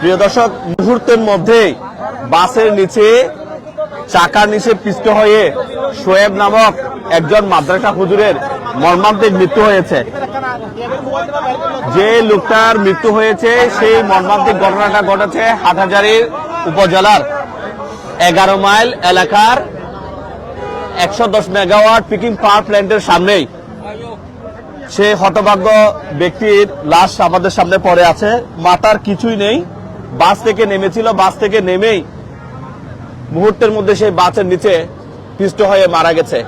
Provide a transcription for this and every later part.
প্রিয় দর্শক, মুহূর্তের মধ্যেই বাসের নিচে, চাকার নিচে পিষ্ট হয়ে শোয়েব নামক একজন মাদ্রাসা হুজুরের মর্মান্তিক মৃত্যু হয়েছে। যে লোকটার মৃত্যু হয়েছে, সেই মর্মান্তিক ঘটনাটা ঘটেছে হাটহাজারীর উপজেলার এগারো মাইল এলাকার একশো দশ মেগাওয়াট পিকিং পাওয়ার প্ল্যান্টের সামনেই। সে হতভাগ্য ব্যক্তির লাশ আমাদের সামনে পড়ে আছে। মাথার কিছুই নেই। বাস থেকে নেমেছিল। বাস থেকে নেমেই মুহূর্তের মধ্যে সেই বাসের নিচে পিষ্ট হয়ে মারা গেছে।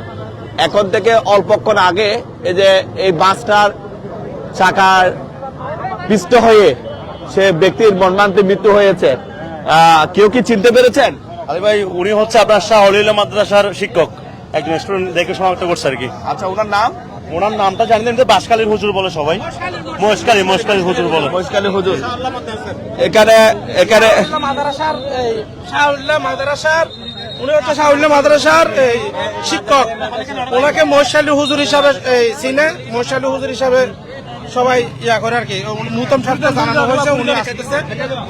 এখন থেকে অল্পক্ষণ আগে এই যে এই বাসটার চাকার পিষ্ট হয়ে সে ব্যক্তির মর্মান্তিক মৃত্যু হয়েছে। আহ, কেউ কি চিনতে পেরেছেন? আরে ভাই উনি হচ্ছে আপনার শাহ মাদ্রাসার শিক্ষক। একজন স্টুডেন্ট দেখে শনাক্ত করছে আর কি। আচ্ছা ওনার নাম? ওনার নামটা জানি না বাসকালীর হুজুর বলে সবাই। মহেশকালী মহেশকালী হুজুর বলে। মহেশকালী হুজুর। এখানে এখানে মাদ্রাসার এই শাহুল্লাহ মাদ্রাসার উনি হচ্ছে শাহুল্লাহ মাদ্রাসার এই শিক্ষক। ওনাকে মহেশালী হুজুর হিসাবে চিনে মহেশালী হুজুর হিসাবে সবাই ইয়া করে আর কি। নূতন সাথে জানানো হয়েছে উনি আসতেছে।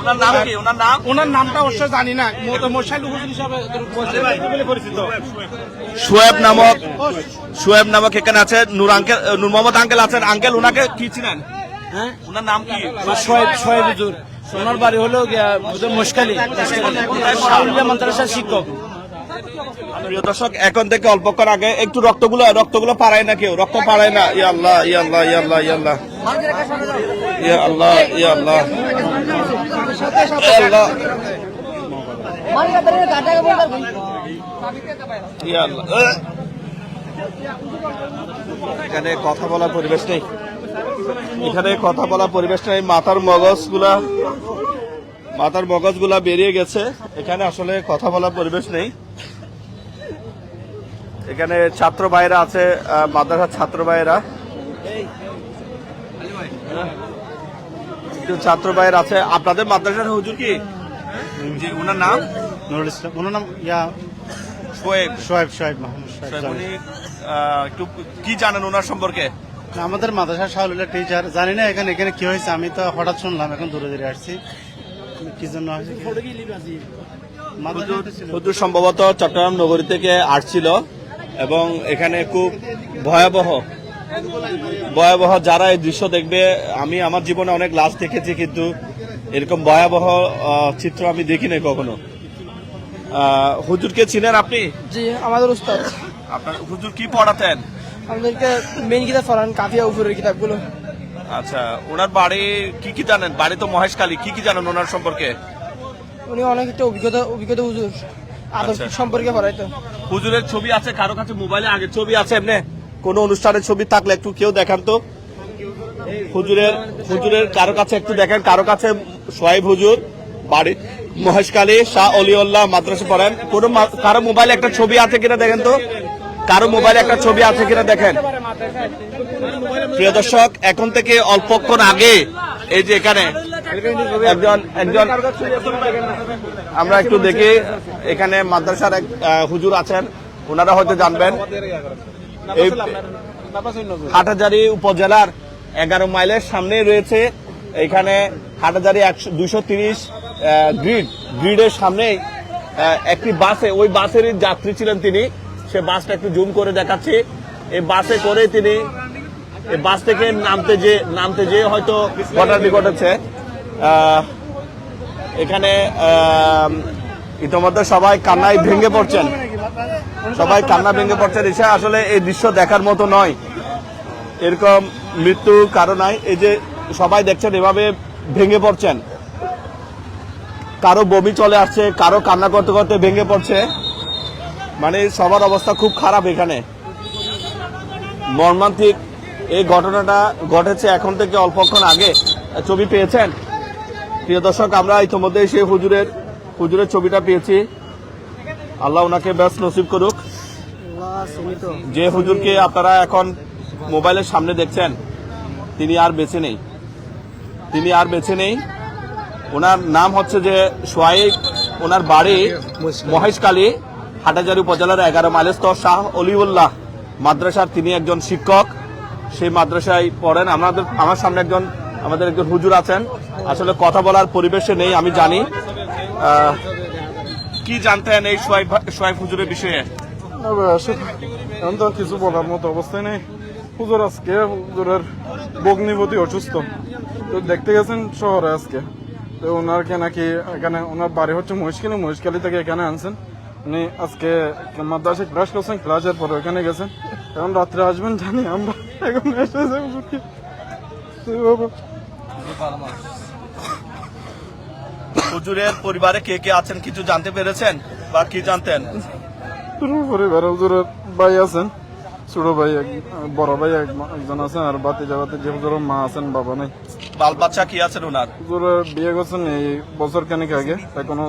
ওনার নাম কি? ওনার নাম? ওনার নামটা অবশ্য জানি না। মহিশালী হুজুর হিসাবে পরিচিত। শোয়েব নামক সোয়েব নামক এখানে আছে। নূর আঙ্কেল নূর মোহাম্মদ আঙ্কেল আছেন। আঙ্কেল ওনাকে কি ছিলেন হ্যাঁ? ওনার নাম কি? শোয়েব শোয়েব হুজুর। ওনার বাড়ি হলো মুশকালি। মাদ্রাসার শিক্ষক। প্রিয় দর্শক এখন থেকে অল্পক্ষণ আগে একটু রক্তগুলো রক্তগুলো পারায় না কেউ? রক্ত পারায় না? ইয়া আল্লাহ ইয়া আল্লাহ ইয়া আল্লাহ ইয়া আল্লাহ। আল্লাহ! এখানে কথা বলার পরিবেশ নেই। এখানে কথা বলার পরিবেশ নেই। মাথার মগজগুলা মাথার মগজগুলা বেরিয়ে গেছে। এখানে আসলে কথা বলার পরিবেশ নেই। এখানে ছাত্র ভাইরা আছে মাদ্রাসার ছাত্র ভাইরা ছাত্র ভাইয়ের আছে। আপনাদের মাদ্রাসার হুজুর কি? জি ওনার নাম? নুরুল ইসলাম। ওনার নাম ইয়া শোয়েব সোহেব সোহেব মাহমুদ উনি একটু কি জানেন ওনার সম্পর্কে? আমাদের মাদ্রাসা শাহুল্লাহ টিচার জানি না এখানে এখানে কি হয়েছে আমি তো হঠাৎ শুনলাম এখন দূরে দূরে আসছি। কি জন্য। হুজুর সম্ভবত চট্টগ্রাম নগরী থেকে আসছিল এবং এখানে খুব ভয়াবহ ভয়াবহ যারা এই দৃশ্য দেখবে আমি আমার জীবনে অনেক লাশ দেখেছি কিন্তু এরকম ভয়াবহ চিত্র আমি দেখি নাই কখনো হুজুরকে চিনেন আপনি? জি আমাদের উস্তাদ। আপনার হুজুর কি পড়াতেন? আমাদেরকে মেন কিতাব পড়ান কাফিয়া উপরের কিতাবগুলো। আচ্ছা ওনার বাড়ি কি কি জানেন? বাড়ি তো মহেশকালী কি কি জানেন ওনার সম্পর্কে? উনি অনেক একটা অভিজ্ঞতা অভিজ্ঞতা হুজুর। আদর আচ্ছা। সম্পর্কে পড়াইতো হুজুরের ছবি আছে কারও কাছে মোবাইলে আগের ছবি আছে এমনি? কোন অনুষ্ঠানের ছবি থাকলে একটু কেউ দেখান তো। হুজুরের হুজুরের কারও কাছে একটু দেখেন, কারও কাছে সোয়াইব হুজুর, বাড়ি মহেশকালী শাহ অলিউল্লাহ মাদ্রাসা পড়েন। কোন কারও মোবাইলে একটা ছবি আছে কিনা দেখেন তো? কারও মোবাইলে একটা ছবি আছে কিনা দেখেন? প্রিয় দর্শক, এখন থেকে অল্পক্ষণ আগে এই যে এখানে একজন একজন আমরা একটু দেখি, এখানে মাদ্রাসার এক হুজুর আছেন। ওনারা হয়তো জানবেন। হাটাজারি উপজেলার এগারো মাইলের সামনে রয়েছে। এখানে হাটাজারি একশো দুইশো তিরিশ গ্রিড। গ্রিডের সামনে একটি বাসে ওই বাসেরই যাত্রী ছিলেন তিনি। সে বাসটা একটু জুম করে দেখাচ্ছি। এই বাসে করে তিনি এই বাস থেকে নামতে যে নামতে যে হয়তো ঘটনাটি ঘটেছে। আহ, এখানে ইতিমধ্যে সবাই কান্নায় ভেঙে পড়ছেন। সবাই কান্না ভেঙে পড়ছে এসে আসলে এই দৃশ্য দেখার মতো নয়। এরকম মৃত্যু কারও নাই। এই যে সবাই দেখছেন, এভাবে ভেঙে পড়ছেন। কারও বমি চলে আসছে, কারও কান্না করতে করতে ভেঙে পড়ছে। মানে সবার অবস্থা খুব খারাপ এখানে। মর্মান্তিক এই ঘটনাটা ঘটেছে এখন থেকে অল্পক্ষণ আগে। ছবি পেয়েছেন? প্রিয় দর্শক, আমরা ইতিমধ্যে সেই হুজুরের হুজুরের ছবিটা পেয়েছি। আল্লাহ ওনাকে ব্যস্ত নসিব করুক। যে হুজুরকে আপনারা এখন মোবাইলের সামনে দেখছেন, তিনি আর বেঁচে নেই। তিনি আর বেঁচে নেই। ওনার নাম হচ্ছে যে সোয়াইব ওনার বাড়ি মহেশকালী হাটাজারি উপজেলার এগারো মাইলস্থ শাহ অলিউল্লাহ মাদ্রাসার তিনি একজন শিক্ষক। সেই মাদ্রাসায় পড়েন। আমাদের, আমার সামনে একজন, আমাদের একজন হুজুর আছেন। আসলে কথা বলার পরিবেশে নেই, আমি জানি। কি জানতেন এই সোয়াইব হুজুরের বিষয়ে? এখন তো কিছু বলার মতো অবস্থায় নেই। হুজুর আজকে, হুজুরের বগ্নিপতি অসুস্থ। তো দেখতে গেছেন শহরে আজকে। তো ওনারকে নাকি এখানে, ওনার বাড়ি হচ্ছে মহিষকালী মহিষকালী থেকে এখানে আনছেন। উনি আজকে মাদ্রাসায় ক্লাস করছেন ক্লাসের পরে ওখানে গেছেন। এখন রাত্রে আসবেন জানি আমরা। এখন এসেছে হুজুরকে। হুজুরের পরিবারে কে কে আছেন কিছু জানতে পেরেছেন বা কি জানতেন? পুরো পরিবার হুজুরের ভাই আছেন ছোট ভাই বড় ভাই একজন আছেন আর বাতি যে মা আছেন বাবা নাই। বাল বাচ্চা কি আছেন ওনার হুজুর বিয়ে করছেন এই বছর খানিক আগে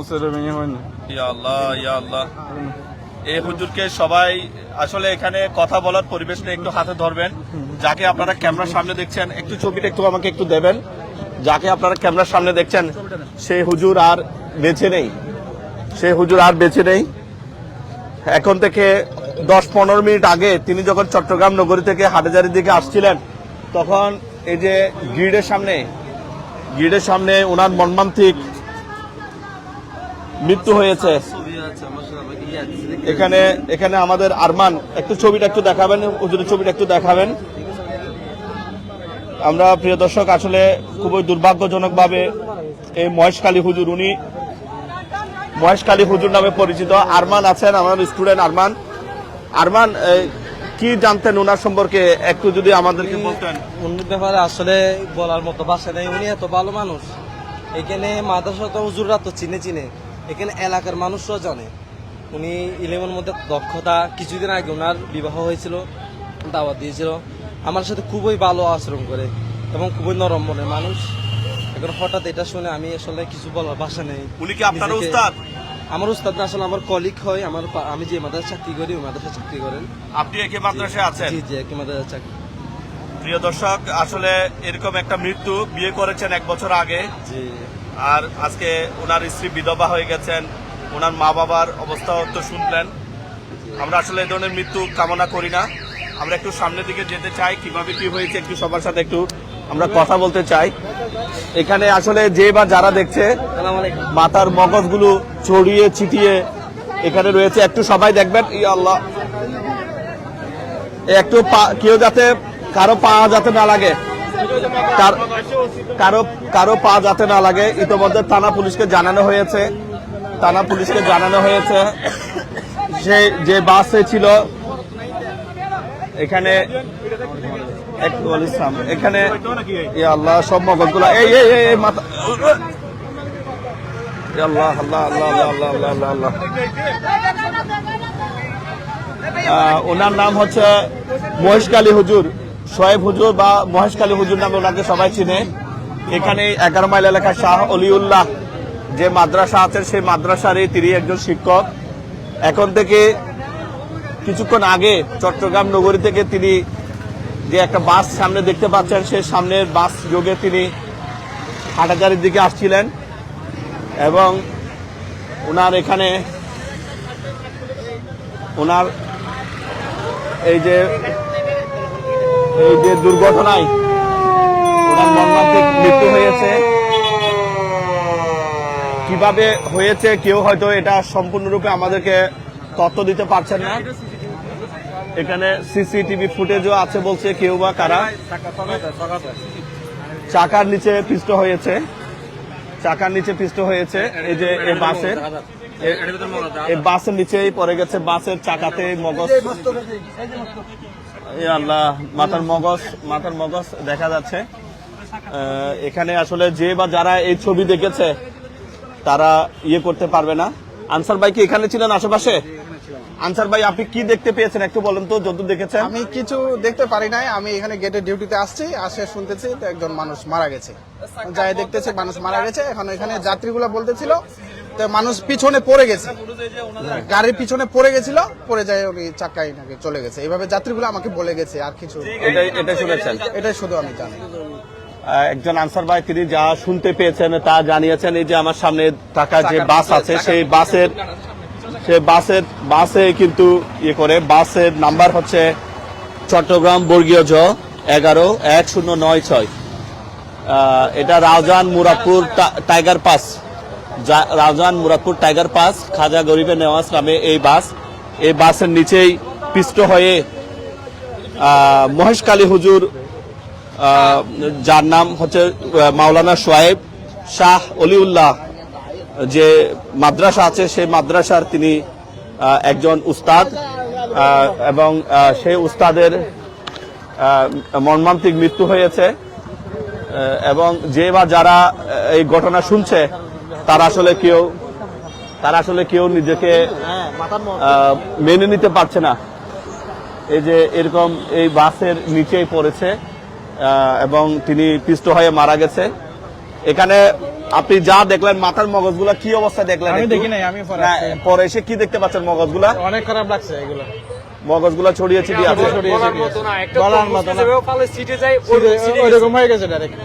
ছেলে মেয়ে হয়নি। ইয়া আল্লাহ ইয়া আল্লাহ। এই হুজুরকে সবাই আসলে এখানে কথা বলার পরিবেশটা একটু হাতে ধরবেন। যাকে আপনারা ক্যামেরার সামনে দেখছেন একটু ছবিটা একটু আমাকে একটু দেবেন। যাকে আপনারা ক্যামেরার সামনে দেখছেন, সে হুজুর আর বেঁচে নেই। সে হুজুর আর বেঁচে নেই। এখন থেকে দশ পনেরো মিনিট আগে তিনি যখন চট্টগ্রাম নগরী থেকে হাটাজারির দিকে আসছিলেন, তখন এই যে গ্রিডের সামনে গ্রিডের সামনে ওনার মর্মান্তিক মৃত্যু হয়েছে। এখানে এখানে আমাদের আরমান, একটু ছবিটা একটু দেখাবেন, হুজুরের ছবিটা একটু দেখাবেন। আমরা প্রিয় দর্শক আসলে খুবই দুর্ভাগ্যজনক ভাবে এই মহেশকালী হুজুর উনি মহেশকালী হুজুর নামে পরিচিত। আরমান আছেন আমার স্টুডেন্ট আরমান। আরমান কি জানতেন ওনার সম্পর্কে? একটু যদি আমাদেরকে বলতেন। উনির ব্যাপারে আসলে বলার মতো ভাষা নেই। উনি এত ভালো মানুষ। এখানে মাদ্রাসা তো হুজুররা তো চিনে চিনে। এখানে এলাকার মানুষরাও জানে। উনি ইলেভেনের মধ্যে দক্ষতা কিছুদিন আগে ওনার বিবাহ হয়েছিল দাওয়াত দিয়েছিল। আমার সাথে খুবই ভালো আচরণ করে এবং খুবই নরম মনের মানুষ। এখন হঠাৎ এটা শুনে আমি আসলে কিছু বলার ভাষা নেই। উনি কি আপনার উস্তাদ? আমার উস্তাদ না আসলে আমার কলিগ হয়। আমার আমি যে মাদ্রাসা চাকরি করি ওই মাদ্রাসা চাকরি করেন। আপনি একে মাদ্রাসায় আছেন? জি জি একই মাদ্রাসা চাকরি। প্রিয় দর্শক আসলে এরকম একটা মৃত্যু বিয়ে করেছেন এক বছর আগে। জি। আর আজকে ওনার স্ত্রী বিধবা হয়ে গেছেন। ওনার মা বাবার অবস্থাও তো শুনলেন। আমরা আসলে এই ধরনের মৃত্যু কামনা করি না। আমরা একটু সামনের দিকে যেতে চাই কীভাবে কি হয়েছে একটু সবার সাথে একটু আমরা কথা বলতে চাই। এখানে আসলে যে বা যারা দেখছে মাথার মগজগুলো ছড়িয়ে ছিটিয়ে এখানে রয়েছে। একটু সবাই দেখবেন ই আল্লাহ। একটু কেউ যাতে কারও পা যাতে না লাগে কারও কারও পা যাতে না লাগে ইতোমধ্যে থানা পুলিশকে জানানো হয়েছে। থানা পুলিশকে জানানো হয়েছে। সে যে বাসে ছিল এখানে এখানে আল্লাহ, সব মগজগুলো। এই এই এই মাথা। আল্লাহ আল্লাহ আল্লাহ আল্লাহ আল্লাহ আল্লাহ আল্লাহ ওনার নাম হচ্ছে মহেশকালী হুজুর। শোয়েব হুজুর বা মহেশকালী হুজুর নামে ওনাকে সবাই চিনে। এখানে এগারো মাইল এলাকার শাহ অলিউল্লাহ। যে মাদ্রাসা আছে, সেই মাদ্রাসারই তিনি একজন শিক্ষক। এখন থেকে কিছুক্ষণ আগে চট্টগ্রাম নগরী থেকে তিনি যে একটা বাস সামনে দেখতে পাচ্ছেন সেই সামনের বাস যোগে তিনি হাটাজারির দিকে আসছিলেন এবং ওনার এখানে ওনার এই যে এই যে দুর্ঘটনায় ওনার মৃত্যু হয়েছে। কীভাবে হয়েছে, কেউ হয়তো এটা সম্পূর্ণরূপে আমাদেরকে তথ্য দিতে পারছেন না। এখানে সিসিটিভি ফুটেজও আছে বলছে কেউ বা কারা। চাকার নিচে পিষ্ট হয়েছে। চাকার নিচে পিষ্ট হয়েছে। এই যে এই বাসের এই বাসের নিচেই পড়ে গেছে। বাসের চাকাতে মগজ। আল্লাহ, মাথার মগজ মাথার মগজ দেখা যাচ্ছে। এখানে আসলে যে বা যারা এই ছবি দেখেছে, তারা ইয়ে করতে পারবে না। আনসার ভাই কি এখানে ছিলেন আশেপাশে? আনসার ভাই আপনি কি দেখতে পেয়েছেন? একটু বলেন তো যত দেখেছেন। আমি কিছু দেখতে পারি নাই। আমি এখানে গেটে ডিউটিতে আসছি আসে শুনতেছি তো একজন মানুষ মারা গেছে। যাই দেখতেছি মানুষ মারা গেছে। এখন এখানে যাত্রীগুলো বলতেছিল তো মানুষ পিছনে পড়ে গেছে। গাড়ির পিছনে পড়ে গেছিল পড়ে যায় উনি চাকায় নাকি চলে গেছে। এইভাবে যাত্রীগুলো আমাকে বলে গেছে আর কিছু এটাই এটা শুনেছেন এটাই শুধু আমি জানি। একজন আনসার ভাই তিনি যা শুনতে পেয়েছেন তা জানিয়েছেন এই যে আমার সামনে থাকা যে বাস আছে। সেই বাসের সেই বাসের বাসে কিন্তু ইয়ে করে। বাসের নাম্বার হচ্ছে চট্টগ্রাম বর্গীয় জ এগারো এক শূন্য নয় ছয়। এটা Raozan Muradpur tiger pass. Raozan Muradpur tiger pass, Khaja Garibe Newaz নামে এই বাস। এই বাসের নিচেই পিষ্ট হয়ে মহেশকালী হুজুর যার নাম হচ্ছে মাওলানা সোয়েব শাহ অলিউল্লাহ যে মাদ্রাসা আছে, সেই মাদ্রাসার তিনি একজন উস্তাদ এবং সেই উস্তাদের মর্মান্তিক মৃত্যু হয়েছে এবং যে বা যারা এই ঘটনা শুনছে, তারা আসলে কেউ, তারা আসলে কেউ নিজেকে মেনে নিতে পারছে না। এই যে এরকম এই বাসের নিচেই পড়েছে এবং তিনি পিষ্ট হয়ে মারা গেছে। এখানে আপনি যা দেখলেন মাথার মগজগুলা কি অবস্থা দেখলেন আমি দেখি নাই, আমি পরে এসে কি দেখতে পাচ্ছেন মগজগুলা? অনেক খারাপ লাগছে এগুলো। মগজগুলা ছড়িয়ে ছিটিয়ে আছে। বলার মতো না ওইরকম হয়ে গেছে ডাইরেক্ট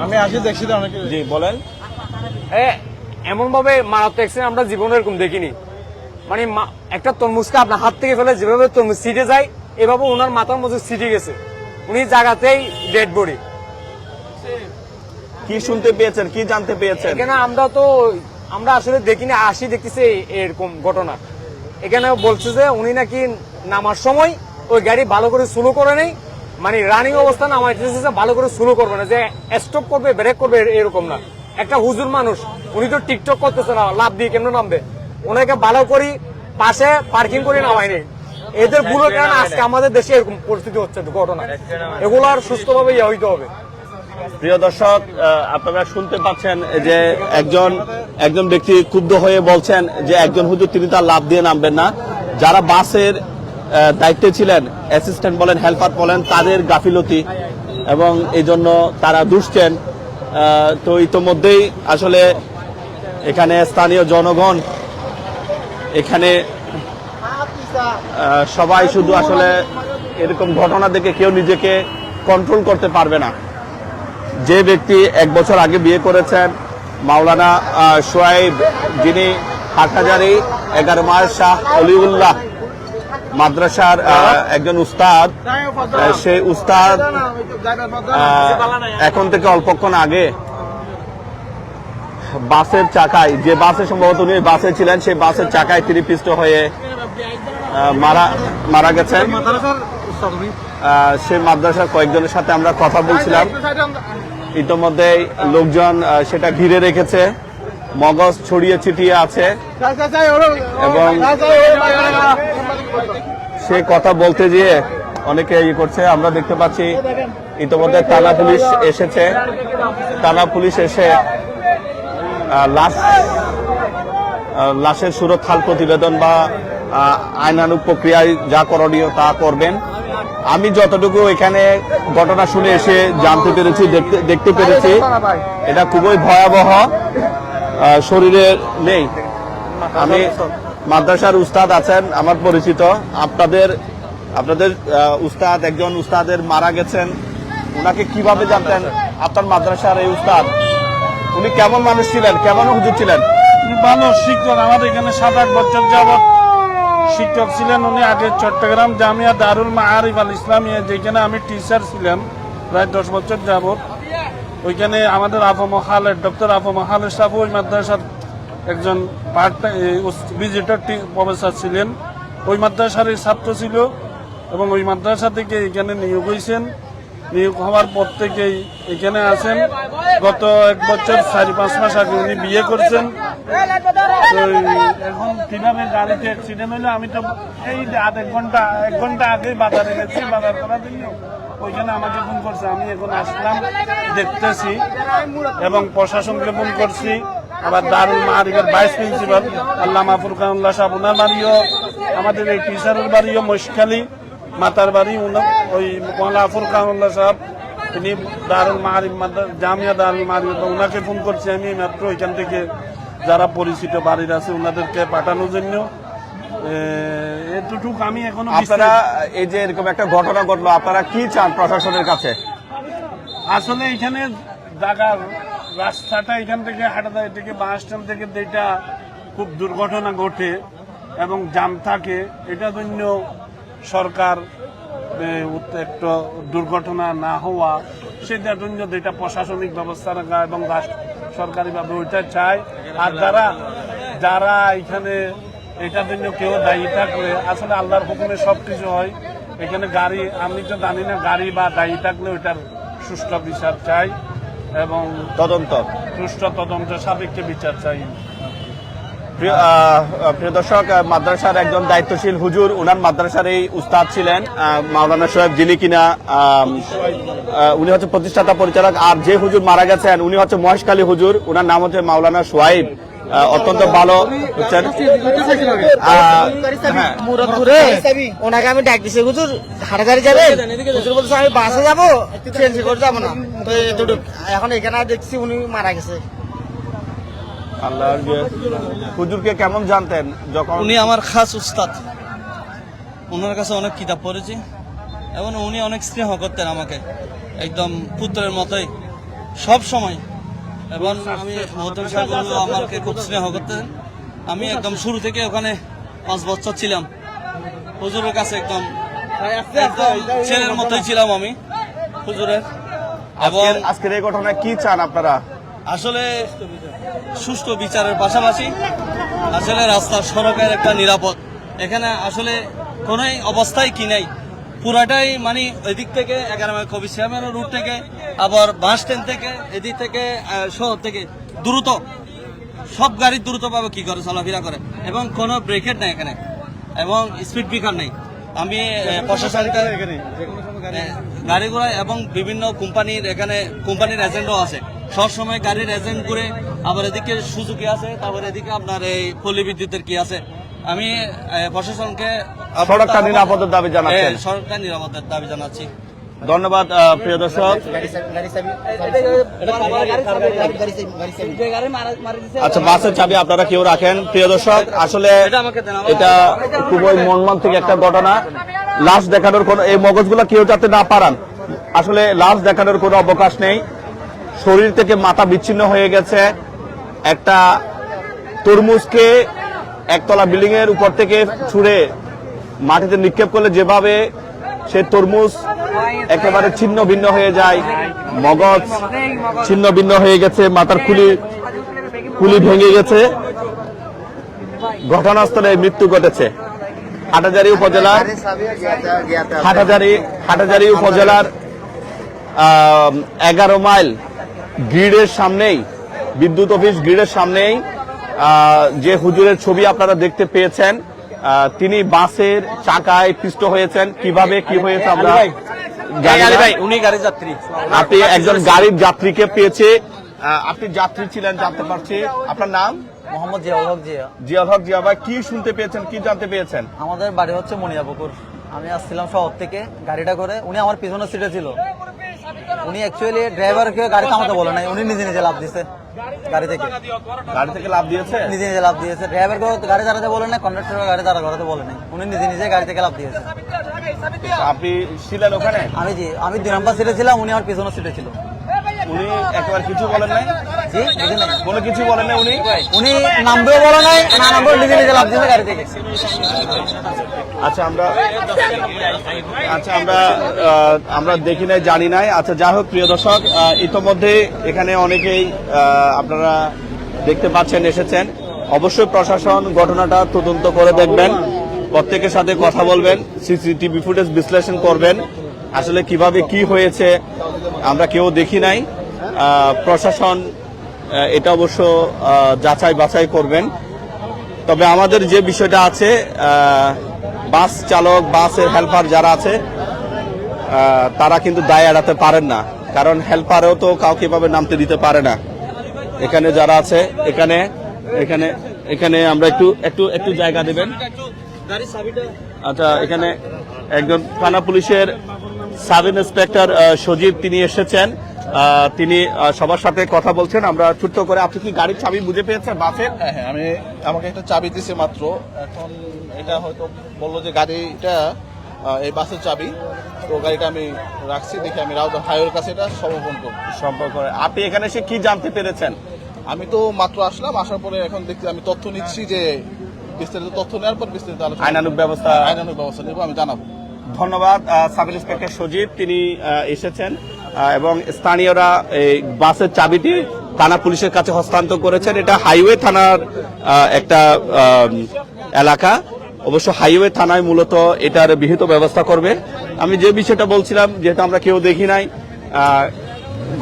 আমি আসি দেখছি তো অনেক। কিছু। জি বলেন। এমন ভাবে মারাত্মক অ্যাক্সিডেন্ট আমরা জীবনে এরকম দেখিনি। মানে মা- একটা তরমুজকে আপনার হাত থেকে ফেলে যেভাবে তরমুজ সিটে যায় এভাবে ওনার মাথার মধ্যে সিটে গেছে। উনি জায়গাতেই ডেড বডি কি শুনতে পেয়েছেন, কি জানতে পেয়েছেন? এখানে আমরা তো, আমরা আসলে দেখিনি, আসি দেখতেছি এরকম ঘটনা। এখানে বলছে যে উনি নাকি নামার সময় ওই গাড়ি ভালো করে স্লো করে নেই মানে রানিং অবস্থা নামাইতেছে যে ভালো করে স্লো করবে না, যে স্টপ করবে ব্রেক করবে, এরকম না। একটা হুজুর মানুষ, উনি তো টিকটক করতেছে না, লাভ দিয়ে কেমন নামবে? ওনাকে ভালো করে পাশে পার্কিং করে নামায়নি। এদের ভুলের কারণে আজকে আমাদের দেশে এরকম পরিস্থিতি হচ্ছে, ঘটনা। এগুলো আর সুস্থভাবে ইয়ে হইতে হবে। প্রিয় দর্শক আপনারা শুনতে পাচ্ছেন যে একজন একজন ব্যক্তি ক্ষুব্ধ হয়ে বলছেন যে একজন হুজুর, তিনি তার লাভ দিয়ে নামবেন না। যারা বাসের দায়িত্বে ছিলেন অ্যাসিস্ট্যান্ট বলেন হেল্পার বলেন, তাদের গাফিলতি এবং এই জন্য তারা দুষছেন। তো ইতোমধ্যেই আসলে এখানে স্থানীয় জনগণ, এখানে সবাই শুধু আসলে এরকম ঘটনা দেখে কেউ নিজেকে কন্ট্রোল করতে পারবে না। যে ব্যক্তি এক বছর আগে বিয়ে করেছেন, মাওলানা সোয়াইব যিনি হাটহাজারি, এগারো মাস শাহ অলিউল্লাহ মাদ্রাসার একজন উস্তাদ সেই উস্তাদ এখন থেকে অল্পক্ষণ আগে বাসের চাকায়, যে বাসে সম্ভবত উনি বাসে ছিলেন, সেই বাসের চাকায় তিনি পিষ্ট হয়ে মারা মারা গেছেন। সেই মাদ্রাসার কয়েকজনের সাথে আমরা কথা বলছিলাম। ইতোমধ্যে লোকজন সেটা ঘিরে রেখেছে। মগজ ছড়িয়ে ছিটিয়ে আছে। এবং সে কথা বলতে গিয়ে অনেকে ইয়ে করছে। আমরা দেখতে পাচ্ছি ইতোমধ্যে থানা পুলিশ এসেছে। থানা পুলিশ এসে লাশ লাশের সুরক্ষার প্রতিবেদন বা আহ, আইনানুগ প্রক্রিয়ায় যা করণীয় তা করবেন। আমি যতটুকু এখানে ঘটনা শুনে এসে জানতে পেরেছি দেখতে দেখতে পেরেছি এটা খুবই ভয়াবহ আহ, শরীরে নেই। আমি মাদ্রাসার উস্তাদ আছেন আমার পরিচিত। আপনাদের আপনাদের উস্তাদ একজন উস্তাদের মারা গেছেন। ওনাকে কীভাবে জানতেন? আপনার মাদ্রাসার এই উস্তাদ উনি কেমন মানুষ ছিলেন? কেমন হুজুর ছিলেন? ভালো শিক্ষক আমাদের এখানে সাত আট বছর যাবৎ শিক্ষক ছিলেন উনি আগে চট্টগ্রাম জামিয়া দারুল মাআরিফ আল ইসলামিয়া যেখানে আমি টিচার ছিলাম, প্রায় দশ বছর যাবৎ। ওইখানে আমাদের আফম খালের ডক্টর আফম খালের সাহেব ওই মাদ্রাসার একজন পার্ট ভিজিটর প্রফেসর ছিলেন। ওই মাদ্রাসার ছাত্র ছিল এবং ওই মাদ্রাসা থেকে এখানে নিয়োগ হয়েছেন নিয়োগ হওয়ার পর থেকেই এখানে আছেন। গত এক বছর চারি পাঁচ মাস আগে উনি বিয়ে করছেন। এখন কীভাবে গাড়িতে অ্যাক্সিডেন্ট হলো আমি তো এই আধ এক ঘণ্টা এক ঘণ্টা আগে বাজারে গেছি, বাজার করার জন্য। ওইখানে আমাকে ফোন করছে, আমি এখন আসলাম, দেখতেছি এবং প্রশাসনকে ফোন করছি। আবার দারুল মাহারিবের ভাইস প্রিন্সিপাল আল্লামা ফুরকানুল্লাহ সাহেব ওনার বাড়িও, আমাদের এই টিচারের বাড়িও মশখালী মাতার বাড়ি, উনা- ওই মৌলা ফুরকানুল্লাহ সাহেব, তিনি দারুল মাহারিব জামিয়া দারুল মাহারিব ওনাকে ফোন করছি আমি মাত্র ওইখান থেকে। যারা পরিচিত বাড়ির আছে ওনাদেরকে পাঠানোর জন্য এতটুকু আমি এখনও আপনারা এই যে এরকম একটা ঘটনা ঘটলো আপনারা কি চান প্রশাসনের কাছে? আসলে এখানে জায়গা রাস্তাটা এখান থেকে হাটাদা থেকে বাস স্ট্যান্ড থেকে যেটা খুব দুর্ঘটনা ঘটে এবং জাম থাকে এটা জন্য সরকার এ, উত্তেক্ত দুর্ঘটনা না হওয়া সেটার জন্য যেটা প্রশাসনিক ব্যবস্থা রাখা এবং রাষ্ট্র- সরকারিভাবে ওইটা চাই আর যারা যারা এখানে এটার জন্য কেউ দায়ী থাকলে আসলে আল্লাহর হুকুমে সব কিছু হয়। এখানে গাড়ি আমি তো জানি না গাড়ি বা দায়ী থাকলে ওইটার সুষ্ঠু বিচার চাই এবং তদন্ত। সুষ্ঠু তদন্ত সাপেক্ষে বিচার চাই। প্রিয় দর্শক মাদ্রাসার একজন দায়িত্বশীল হুজুর, উনার মাদ্রাসার এই উস্তাদ ছিলেন মাওলানা সোহেব যিনি কিনা উনি হচ্ছে প্রতিষ্ঠাতা পরিচালক। আর যে হুজুর মারা গেছেন, উনি হচ্ছে মহেশকালী হুজুর, উনার নাম হচ্ছে মাওলানা সোহাইব অত্যন্ত ভালো হচ্ছেন হ্যাঁ। ওনাকে আমি ডাক দিছি, হুজুর হাটাজারি যাবে হুজুর বলছে আমি বাসে যাব এখন এখানে দেখছি উনি মারা গেছে। আল্লাহর যে- হুজুরকে কেমন জানতেন যখন উনি আমার খাস উস্তাদ। ওনার কাছে অনেক কিতাব পড়েছি এবং উনি অনেক স্নেহ করতেন আমাকে। একদম পুত্রের মতোই সব সময়। এবং আমি মহতম সাহেবগুলো আমাকে খুব স্নেহ করতেন। আমি একদম শুরু থেকে ওখানে পাঁচ বছর ছিলাম। হুজুরের কাছে একদম একদম ছেলের মতোই ছিলাম আমি হুজুরের। এবং আজকের আজকের এই ঘটনায় কি চান আপনারা? আসলে সুষ্ঠু বিচারের পাশাপাশি আসলে রাস্তা সড়কের একটা নিরাপদ। এখানে আসলে কোন অবস্থায় কি নাই। পুরাটাই মানে এদিক থেকে এগারো মাইল কবি শ্যামের রুট থেকে আবার বাস স্ট্যান্ড থেকে এদিক থেকে শহর থেকে দ্রুত। সব গাড়ি দ্রুত পাবে কি করে চলাফেরা করে? এবং কোনো ব্রেকেট নেই এখানে। এবং স্পিড ব্রেকার নেই। আমি প্রশাসনকে গাড়িগুলো এবং বিভিন্ন কোম্পানির এখানে কোম্পানির এজেন্টও আছে। সব সময় গাড়ির এজেন্ট করে আবার এদিকে সুজুকি আছে? তারপর এদিকে আপনার এই পল্লী বিদ্যুতের কি আছে? আমি প্রশাসনকে সড়কটা নিরাপদের দাবি জানাচ্ছেন। হ্যাঁ, সড়কটা নিরাপদের দাবি জানাচ্ছি। ধন্যবাদ প্রিয় দর্শক। আচ্ছা বাসের চাবি আপনারা কেউ রাখেন প্রিয় দর্শক। আসলে এটা খুবই খুবই মর্মান্তিক একটা ঘটনা। লাশ দেখানোর কোন এই মগজগুলো কেউ যাতে না পারান। আসলে লাশ দেখানোর কোনো অবকাশ নেই। শরীর থেকে মাথা বিচ্ছিন্ন হয়ে গেছে। একটা তরমুজকে একতলা বিল্ডিং এর উপর থেকে ছুঁড়ে মাটিতে নিক্ষেপ করলে যেভাবে সে তরমুজ একেবারে ছিন্ন ভিন্ন হয়ে যায়, মগজ ছিন্ন ভিন্ন হয়ে গেছে, মাথার খুলি খুলি ভেঙে গেছে। ঘটনাস্থলে মৃত্যু ঘটেছে। হাটাজারি উপজেলার হাটাজারি হাটাজারি উপজেলার এগারো মাইল গ্রিডের সামনেই বিদ্যুৎ অফিস গ্রিডের সামনেই যে হুজুরের ছবি আপনারা দেখতে পেয়েছেন তিনি বাসের চাকায় পিষ্ট হয়েছেন। কীভাবে কি হয়েছে আমরা উনি গাড়ি যাত্রী। আপনি একজন গাড়ির যাত্রীকে পেয়েছে। আপনি যাত্রী ছিলেন জানতে পারছি। আপনার নাম? মোহাম্মদ জিয়াউল হক জিয়া। হক জিয়া ভাই কি শুনতে পেয়েছেন কি জানতে পেয়েছেন? আমাদের বাড়ি হচ্ছে মনিয়াপুকুর আমি আসছিলাম শহর থেকে গাড়িটা করে। উনি আমার পিছনের সিটে ছিল। উনি অ্যাকচুয়ালি ড্রাইভারকে গাড়ি থামাতে বলে নাই উনি নিজে নিজে লাভ দিছে গাড়ি থেকে। গাড়ি থেকে লাভ দিয়েছে? নিজে নিজে লাভ দিয়েছে। ড্রাইভারকে গাড়ি দাঁড়াতে বলে নাই কন্ডাক্টর গাড়ি দাঁড়া করাতে বলে নাই। উনি নিজে নিজে গাড়ি থেকে লাভ দিয়েছে। আপনি ছিলেন ওখানে? আমি জি আমি দুই নাম্বার সিটে ছিলাম উনি আমার পিছনের সিটে ছিল। উনি একবার কিছু বলেন নাই। কোনো কিছু বলেন নাই উনি? উনি নামবেও বলে নাই না নামবেও নিজে নিজে লাভ দিয়েছে গাড়ি থেকে। আচ্ছা আমরা আচ্ছা আমরা আমরা দেখি নাই জানি নাই। আচ্ছা যাই হোক প্রিয় দর্শক ইতোমধ্যে এখানে অনেকেই আপনারা দেখতে পাচ্ছেন এসেছেন। অবশ্যই প্রশাসন ঘটনাটা তদন্ত করে দেখবেন। প্রত্যেকের সাথে কথা বলবেন সিসিটিভি ফুটেজ বিশ্লেষণ করবেন। আসলে কীভাবে কি হয়েছে, আমরা কেউ দেখি নাই। প্রশাসন এটা অবশ্য যাচাই বাছাই করবেন। তবে আমাদের যে বিষয়টা আছে বাস চালক, বাসের হেল্পার যারা আছে তারা কিন্তু দায় এড়াতে পারেন না। কারণ হেল্পারও তো কাউকে এভাবে নামতে দিতে পারে না। এখানে যারা আছে, এখানে এখানে এখানে আমরা একটু একটু একটু জায়গা দেবেন। আচ্ছা এখানে একজন থানা পুলিশের সাব ইন্সপেক্টর সজীব তিনি এসেছেন। তিনি সবার সাথে কথা বলছেন। আমরা ছোট্ট করে আপনি কি গাড়ির চাবি বুঝে পেয়েছেন বাসের? হ্যাঁ হ্যাঁ আমি আমাকে একটা চাবি দিছে মাত্র। এখন এটা হয়তো বলল যে গাড়িটা এই বাসের চাবি। তো গাড়িটা আমি রাখছি দেখি আমি রাউদার হাইওয়ের কাছে এটা সমর্পণ করব। সম্পর্ক আপনি এখানে এসে কি জানতে পেরেছেন? আমি তো মাত্র আসলাম আসার পরে এখন দেখছি আমি তথ্য নিচ্ছি যে বিস্তারিত তথ্য নেওয়ার পর বিস্তারিত আলোচনা আইনানুগ ব্যবস্থা আইনানুগ ব্যবস্থা নেব আমি জানাব। ধন্যবাদ সাব ইন্সপেক্টর সজীব, তিনি এসেছেন এবং স্থানীয়রা এই বাসের চাবিটি থানা পুলিশের কাছে হস্তান্তর করেছেন। এটা হাইওয়ে থানার একটা এলাকা। অবশ্য হাইওয়ে থানায় মূলত এটার বিহিত ব্যবস্থা করবে। আমি যে বিষয়টা বলছিলাম যেহেতু আমরা কেউ দেখি নাই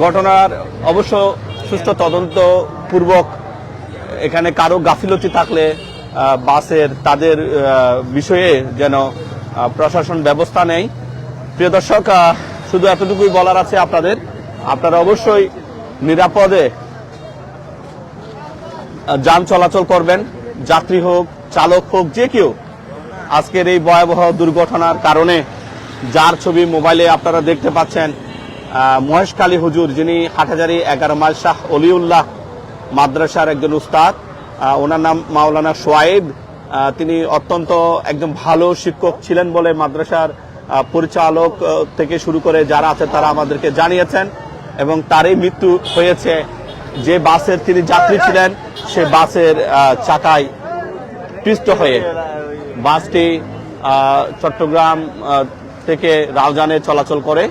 ঘটনার অবশ্য সুষ্ঠু তদন্ত পূর্বক এখানে কারও গাফিলতি থাকলে বাসের তাদের বিষয়ে যেন প্রশাসন ব্যবস্থা নেয় প্রিয় দর্শক শুধু এতটুকুই বলার আছে আপনাদের। আপনারা অবশ্যই নিরাপদে যান চলাচল করবেন। যাত্রী হোক চালক হোক যে কেউ। আজকের এই ভয়াবহ দুর্ঘটনার কারণে যার ছবি মোবাইলে আপনারা দেখতে পাচ্ছেন আহ, মহেশকালী হুজুর যিনি হাটহাজারি এগারো মাইল শাহ অলিউল্লাহ মাদ্রাসার একজন উস্তাদ। ওনার নাম মাওলানা সোয়াইব আহ, তিনি অত্যন্ত একদম ভালো শিক্ষক ছিলেন বলে মাদ্রাসার পরিচালক থেকে শুরু করে যারা আছে তারা আমাদেরকে জানিয়েছেন এবং তারই মৃত্যু হয়েছে। যে বাসের তিনি যাত্রী ছিলেন, সে বাসের চাকায় পিষ্ট হয়ে বাসটি চট্টগ্রাম থেকে রাউজানে চলাচল করে।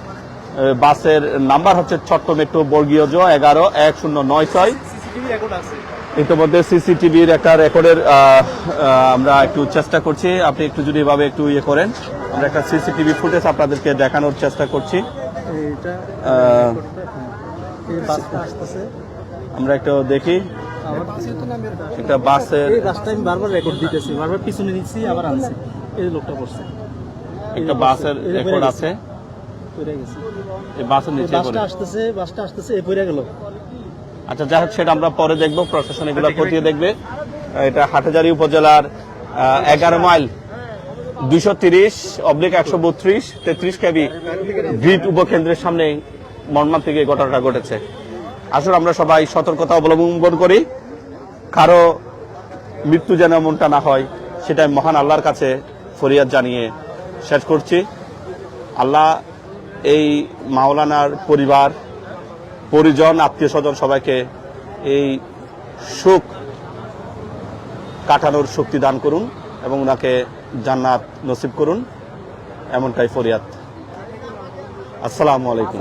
বাসের নাম্বার হচ্ছে চট্ট মেট্রো বর্গীয় জ এগারো এক শূন্য নয় ছয়। ইতিমধ্যে সিসিটিভির একটা রেকর্ডের আমরা একটু চেষ্টা করছি। আপনি একটু যদি এভাবে একটু ইয়ে করেন আমরা একটা সিসিটিভি ফুটেজ আপনাদেরকে দেখানোর চেষ্টা করছি। আমরা একটু দেখি। একটা বাসের আমি বারবার রেকর্ড দিতেছি বারবার পিছনে নিচ্ছি আবার আনছি। এই লোকটা করছে একটা বাসের রেকর্ড আছে। এই বাসের নিচে বাসটা আসতেছে বাসটা আসতেছে এ পড়ে গেল। আচ্ছা যাই হোক সেটা আমরা পরে দেখব। প্রশাসন এগুলো খতিয়ে দেখবে। এটা হাটহাজারি উপজেলার এগারো মাইল। দুইশো তিরিশ অবলিক একশো বত্রিশ তেত্রিশ কেবি গ্রিড উপকেন্দ্রের সামনে মর্মান্তিক এই ঘটনাটা ঘটেছে। আসলে আমরা সবাই সতর্কতা অবলম্বন করি। কারও মৃত্যু যেন এমনটা না হয় সেটাই মহান আল্লাহর কাছে ফরিয়াদ জানিয়ে শেষ করছি। আল্লাহ এই মাওলানার পরিবার পরিজন আত্মীয় স্বজন সবাইকে এই সুখ কাটানোর শক্তি দান করুন এবং ওনাকে জান্নাত নসিব করুন। এমনটাই ফরিয়াদ। আসসালামু আলাইকুম।